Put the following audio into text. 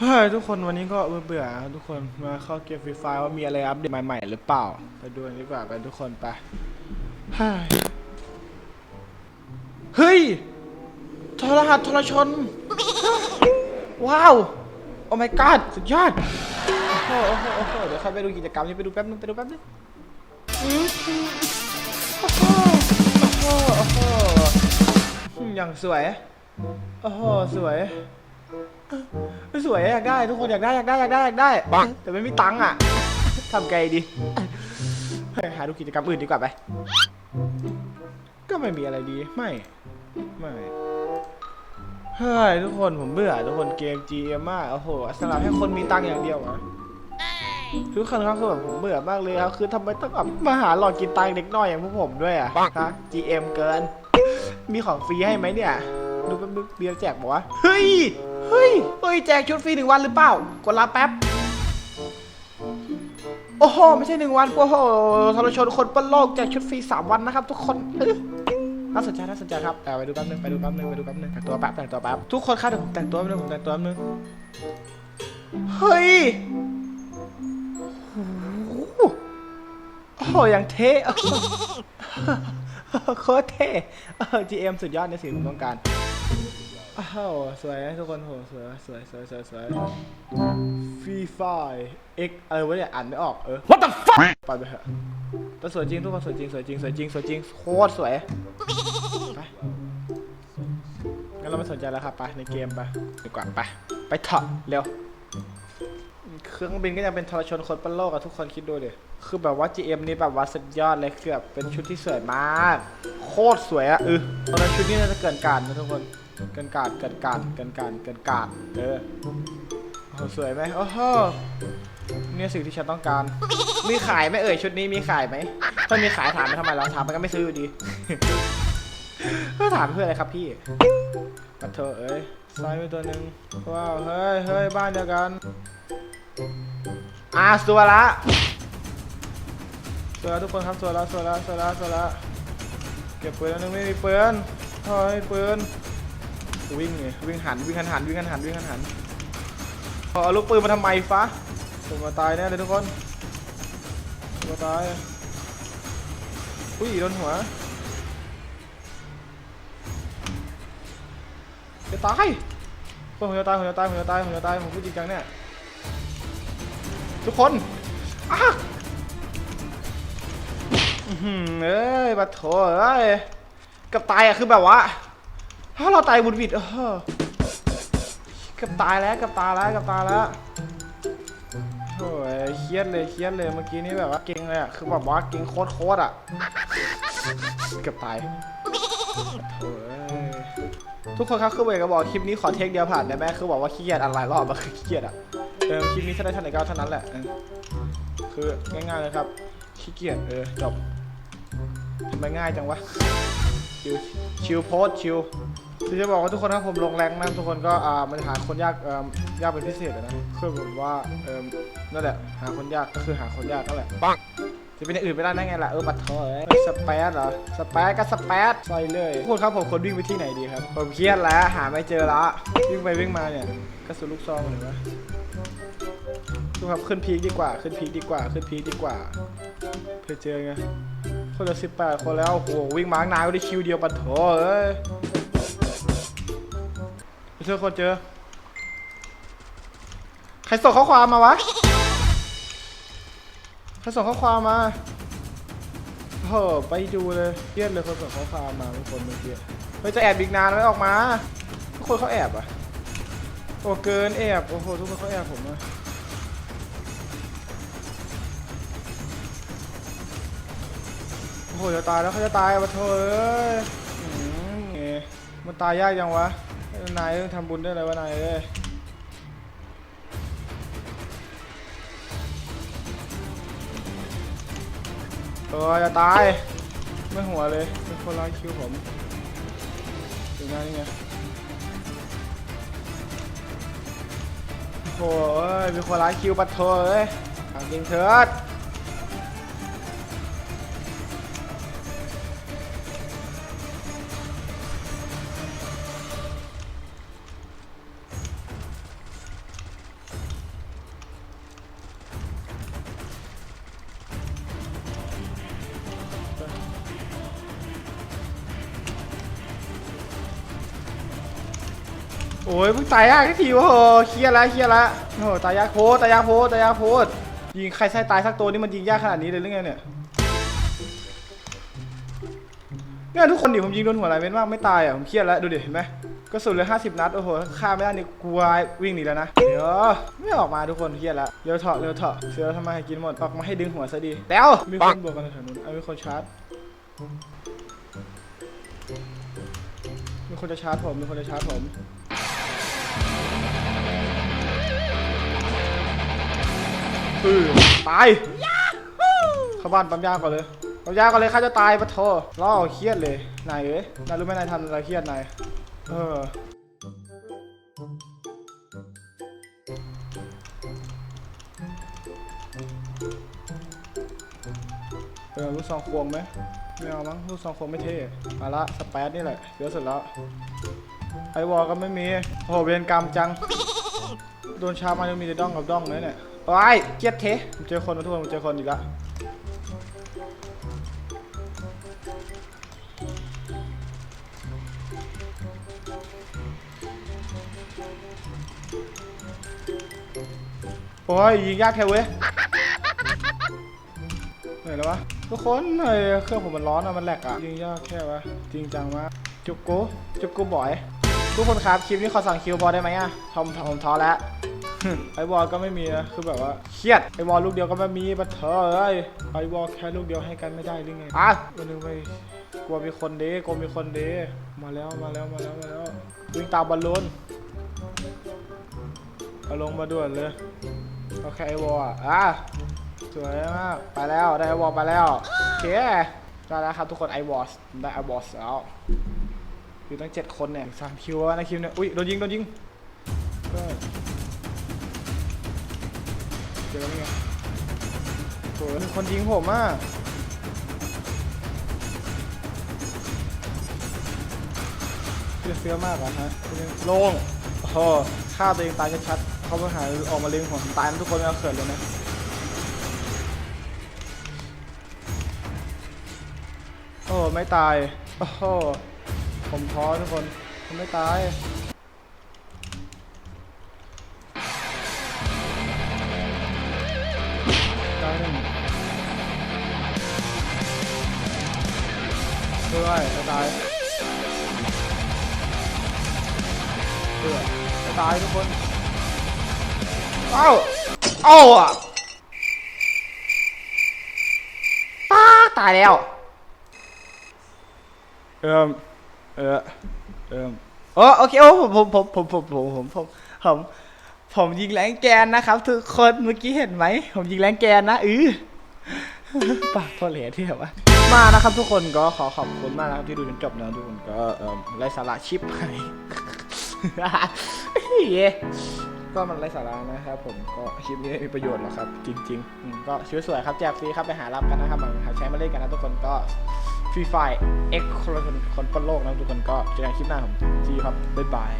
เฮ้ยทุกคนวันนี้ก็เบื่อๆทุกคนมาเข้าเกมฟรีไฟว่ามีอะไรอัปเดตใหม่ๆหรือเปล่า ไปดูกันดีกว่าไปทุกคนไปเฮ้ยเฮ้ยทรหัสทรชน ว้าว โอ้ my god สุดยอดโอ้โหโอ้โหโอ้โหเดี๋ยวค่อยไปดูกิจกรรมนี้ไปดูแป๊บนึงไปดูแป๊บนึงอืมโอ้โหโอ้โหโอ้โหอย่างสวย โอ้โหสวย สวยอยากได้ทุกคนอยากได้อยากได้อยากได้อยากได้ แต่ไม่มีตังค์อะทำไงดีหาดูกิจกรรมอื่นดีกว่าไป ก็ไม่มีอะไรดีไม่ไม่เฮ้ยทุกคนผมเบื่อทุกคนเกม GM มากโอ้โหสำหรับให้คนมีตังค์อย่างเดียวอะทุกคนครับคือแบบผมเบื่อมากเลยครับคือทำไมต้องแบบมาหาหลอกกินตังค์เด็กน้อยอย่างพวกผมด้วยอะฮะ GM เกิน มีของฟรีให้ไหมเนี่ย ดูแป๊บนึงเบียร์แจกบอกว่าเฮ้ย เฮ้ย เฮ้ย แจกชุดฟรีหนึ่งวันหรือเปล่า กดรับแป๊บ โอ้โห ไม่ใช่หนึ่งวันโอ้โหทรชนคนบนโลกแจกชุดฟรีสามวันนะครับ ทุกคนน่าสนใจน่าสนใจครับแต่ไปดูแป๊บนึงไปดูแป๊บนึงไปดูแป๊บนึงแต่งตัวแป๊บแต่งตัวแป๊บทุกคนครับเดี๋ยวผมแต่งตัวแป๊บนึงผมแต่งตัวแป๊บนึงเฮ้ยโอ้โหอย่างเท่โคตรเท่เออ GM สุดยอดในสิ่งที่ผมต้องการ อ้าวสวยนะทุกคนโหสวยสวยสวยสวยสวยฟรีไฟเอ็กอะไรวะเนี่ยอ่านไม่ออกเออ What the fuck ไปไปเถอะแต่สวยจริงทุกคนสวยจริงสวยจริงสวยจริงสวยจริงโคตรสวยไปงั้นเราไม่สนใจแล้วครับไปในเกมไปดีกว่าไปไปเถอะเร็วเครื่องบินก็ยังเป็นทรชนคนปั้นโลกอะทุกคนคิดดูดิคือแบบว่า GM นี่แบบว่าสุดยอดเลยคือแบบเป็นชุดที่สวยมาก คตรสวยอะเออตอนนั้นชุดนี้น่าจะเกินการนะทุกคนเกินการเกินการเกินการเกินการเออโอ้โหสวยไหมโอ้โหเนี่ยสิ่งที่ฉันต้องการ มีขายไหมเอ่ยชุดนี้มีขายไหมถ้ามีขายถามไปทำไมเราถามมันก็ไม่ซื้ออยู่ดีก็ถามเพื่ออะไรครับพี่ปัดเถอะเอ้ยซ้ายไปตัวหนึ่งว้าวเฮ้ยเฮ้ยบ้านเดียวกันอะสัวละสัวละทุกคนครับสัวละสัวละสัวละสัวละ เก็บปืนแล้วนึงไม่มีปืนเฮ้ยปืนวิ่งไงวิ่งหันวิ่งหันหันวิ่งหันหันวิ่งหันหันพอเอาลูกปืนมาทำไมฟ้าผมมาตายแน่เลยทุกคนมาตายอุ้ยโดนหัวจะตายผมจะตายผมจะตายผมจะตายผมจะตายผมพูดจริงจังเนี่ยทุกคนอ้า อื้อหือเอ้ยบัดโถเอ้ยเกับตายอะคือแบบว่าถ้าเราตายบุญวิดเออกับตายแล้วเกับตายแล้วเกับตายแล้วโอ้ยเครียดเลยเครียดเลยเมื่อกี้นี้แบบว่าเก่งเลยอะคือแบบว่าเก่งโคตรโคตรอะเกือบตายโอ้ยทุกคนครับคือเบรกก็บอกคลิปนี้ขอเทคเดียวผ่านได้ไหมคือบอกว่าขี้เกียจอันหลายรอบอะคือขี้เกียจอะเออคลิปนี้ถ้าได้เท่าไหร่ก็เอาเท่านั้นแหละเออคือง่ายๆเลยครับ ขี้เกียจเออจบทำไมง่ายจังวะชิวชิวโพสต์ชิวคือจะบอกว่าทุกคนครับผมลงแรงนะทุกคนก็อ่ามันหาคนยากเอ่อยากเป็นพิเศษอะนะคือแบบว่าเอ่มนั่นแหละหาคนยากก็คือหาคนยากนั่นแหละปังจะเป็นอย่างอื่นไม่ได้ได้ไงล่ะเออบัตรทอยสเปซเหรอสเปซก็สเปซใส่เลยทุกคนครับผมควรวิ่งไปที่ไหนดีครับ ผมเครียดแล้วหาไม่เจอละวิ่งไปวิ่งมาเนี่ยกระสุนลูกซองเลยวะทุกครับขึ้นพีคดีกว่า ขึ้นพีคดีกว่า ขึ้นพีคดีกว่า เพื่อเจอไง คนละสิบแปดคนแล้ว โอ้โห วิ่งมาร์กนายก็ได้คิวเดียวปะโถเอ้ยไปเจอคนเจอ ใครส่งข้อความมาวะ ใครส่งข้อความมาโอ้ไปดูเลยเครียดเลยคนส่งข้อความมาทุกคนเมื่อกี้เฮ้ยจะแอบอีกนานไหมออกมา ทุกคนเขาแอบอะ โอ้เกินแอบ โอ้โห ทุกคนเขาแอบผมอะ โอ้โหจะตายแล้วเขาจะตายมาเถอะเอ้ยอืมเงี้ยมันตายยากยังวะ นายต้องทำบุญด้วยอะไรวะนายเอ้ยเออจะตาย ไม่หัวเลยเป็นคนร้ายคิวผมดูหน้านี่ไงโอ้โหเอ้ยมีคนร้ายคิวปัดเถอะเอ้ยยิงเถิด โอ้ยมึงตายยากทีวะโหเครียดละเครียดละโอ้โหตายยากโพตายยากโพตายยากโพดยิงใครไส้ตายสักตัวนี่มันยิงยากขนาดนี้เลยหรือไงเนี่ยเนี่ยทุกคนดิผมยิงโดนหัวอะไรเม็ดมากไม่ตายอะผมเครียดแล้วดูดิเห็นไหมกระสุนเหลือ50 นัดโอ้โหฆ่าไม่ได้นี่กลัววิ่งหนีแล้วนะเดี๋ยวไม่ออกมาทุกคนเครียดแล้วเร็วเถอะเร็วเถอะเสือทำไมให้กินหมดออกมาให้ดึงหัวซะดีแล้วมีคนบวกกันแถวนู้นเอามีคนชาร์จมีคนจะชาร์จผมมีคนจะชาร์จผม อือตายเข้าบ้านปั๊มยาก่อนเลยปั๊มยาก่อนเลยข้าจะตายปะโทล่อเครียดเลยนายเอ้ยนายรู้ไหมนายทำอะไรเครียดนายเออเออลูกซองควงไหมไม่เอามั้งลูกซองควงไม่เท่มาละสเปซนี่แหละเยอะสุดแล้วไอวอลก็ไม่มีโอ้โหเวรกรรมจัง โดนชาร์จมาจะมีแต่ด้องกับด้องเลยเนี่ย โอ้ยเกียดเทผมเจอคนมาทุกคนผมเจอคนอีกและโอ้ยยิงยากแค่เว้ยเหนื่อยแล้ววะทุกคนเฮ้ยเครื่องผมมันร้อนอะมันแหลกอะยิงยากแค่วะจริงจังมากจุกกูจุกกูบ่อย ทุกคนครับคลิปนี้ขอสั่งคิวบอลได้ไหมอะทอมผมท้อแล้ว ไอบอลก็ไม่มีนะคือแบบว่าเครียดไอบอลลูกเดียวก็ไม่มีปะเถอะเอ้ยไอบอลแค่ลูกเดียวให้กันไม่ได้หรือไงอะวันนึงไปกลัวมีคนเด้กลัวมีคนเด้มาแล้วมาแล้วมาแล้วมาแล้ววิ่งตามบอลลูนเอาลงมาด่วนเลยโอเคไอบอลอะอะสวยมากไปแล้วได้ไอวอลไปแล้วโอเคได้แล้วครับทุกคนไอวอสได้ไอวอสแล้วอยู่ตั้งเจ็ดคนเนี่ยสามคิวแล้วนะคิวเนี่ยอุ้ยโดนยิงโดนยิงก็เจอแล้วไงโหมีคนยิงผมอะเฟี้ยวเฟี้ยวมากอะฮะโล่งโอ้โหฆ่าตัวเองตายชัดๆเขาไปหาออกมาเล็งผมตายทุกคนเอาเขินเลยนะโอ้ไม่ตาย โอ้โหผมท้อทุกคนผมไม่ตาย ด้วยไม่ตายเพื่อไม่ตายทุกคนเอ้าเอ้าอะป้าตายแล้ว เอิมเออเอิมโอ้โอเคโอ้ผมผมผมผมผมผมผมผมผมผมยิงแรงแกนนะครับทุกคนเมื่อกี้เห็นไหม ผมยิงแรงแกนนะอือปากพอเหลยที่แบบว่า มากนะครับทุกคนก็ขอขอบคุณมากนะครับที่ดูจนจบนะทุกคนก็ไร้สาระชิปไปก็มันไร้สาระนะครับผมก็คลิปนี้ไม่มีประโยชน์หรอกครับ จริงๆก็ชีวิตสวยครับแจกฟรีครับไปหารับกันนะครับมาหาใช้มาเล่นกันนะทุกคนก็ฟรีไฟเอ็กคนคนคนปนโลกนะทุกคนก็เจอกันคลิปหน้าผมจีครับบ๊ายบาย